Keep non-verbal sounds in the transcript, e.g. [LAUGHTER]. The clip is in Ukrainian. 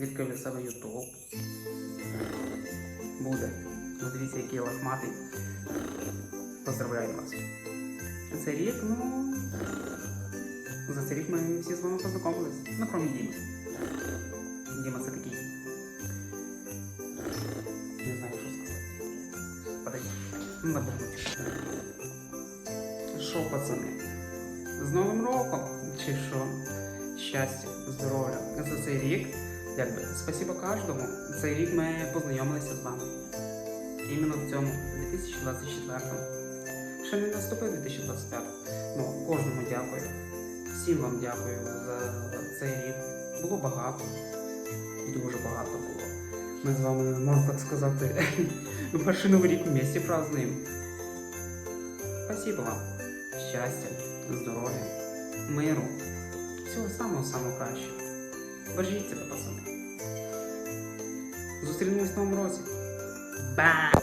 Відкрив себе Ютуб. Буде. Ну, дивіться, який лохматий. Поздравляю вас. Цей рік, ну. За цей рік ми всі з вами познайомились. Ну, Діми. Діма це такий. Не знаю, що сказати. Подожди. Ну, добре. Що, пацани? З Новим роком? Чи що? Щастя, здоров'я. За цей рік, якби, спасибо кожному. Цей рік ми познайомилися з вами. Іменно в цьому 2024-му. Ще не наступив 2025. Ну, кожному дякую. Всім вам дякую за цей рік. Було багато. Дуже багато було. Ми з вами, можна так сказати, [LAUGHS] перший новий рік в місті празднуємо. Спасибо вам. Щастя, здоров'я, миру. Всього самого самого кращого. Бережіть себе, пацани. Зустрінемось в новому році. Ба!